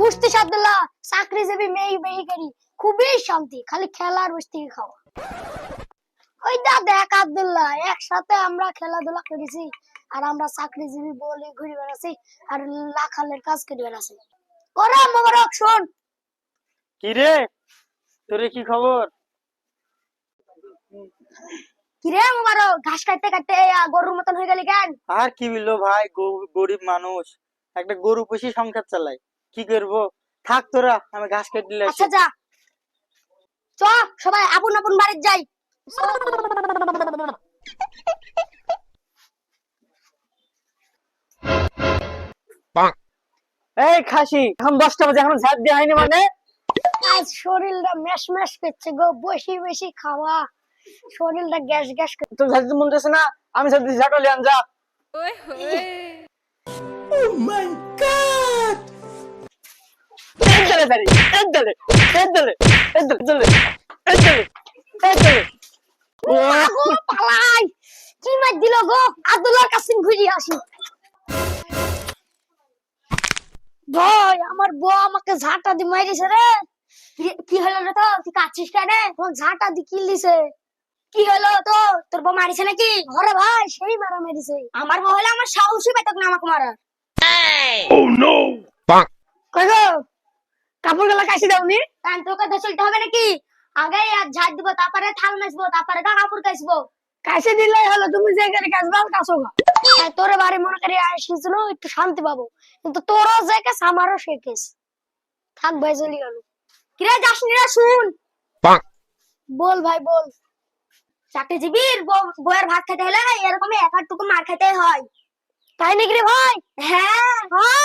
বুঝতে সাদুল্লাহ চাকরিজীবী মেয়ে মেয়ে করি খুবই শান্তি খালি খেলার বসতে খাওয়া। ওই দা দেখ আব্দুল্লাহ একসাথে আমরা খেলাধুলা করেছি আর আমরা চাকরিজীবী বলে ঘুরে বেড়াচ্ছি আর লাখালের কাজ করে বেড়াচ্ছি। ওরা মোবারক শোন। কি রে? তোর কি খবর? কিরে মোবারক ঘাস কাটতে কাটতে গরুর মতন হয়ে গেলি কেন? আর কি বলল ভাই গরিব মানুষ একটা গরু পুষি সংসার চালাই কি করব? থাক তোরা আমি ঘাস কেটে দিলে আচ্ছা যা। চ সবাই আপন আপন বাড়ির যাই। এই খাসি এখন দশটা বাজে এখন ঝাড় দেওয়া হয়নি মানে। আজ শরীরটা ম্যাশ ম্যাশ করছে গো বেশি বেশি খাওয়া। শরীরটা গ্যাস গ্যাস করছে তোর মন না? আমি যা। এই দলে পালাই কি মার দিল গো আব্দুল্লাহর কাছে ঘুরে আসি ভাই আমার বউ আমাকে কি- হলো রে তো তুই কাছিস কেন তোমার ঝাঁটা ভাই সেই মারা মেরেছে আমার বউ হলে আমার সাহসই পেতক কাপড়গুলো কাশি দাওনি কারণ তোকে তো চলতে হবে নাকি? আগে আর ঝাড় দিব তারপরে থাল মেসবো তারপরে গা কাপড় কাচবো। কাশি দিলেই হলো তুমি যে করে কাচবা কাছো গা। তোর বাড়ি মনে করে আসিস না একটু শান্তি পাবো। কিন্তু তোরও যে কেস আমারও সে কেস। থাক ভাই চলি গেল। কিরে যাস নি রে শুন। বল ভাই বল। চাকরিজীবীর বউয়ের ভাত খেতে হলে এরকম এক আধটুকু মার খেতে হয়। তাই নাকি রে ভাই? হ্যাঁ হ্যাঁ।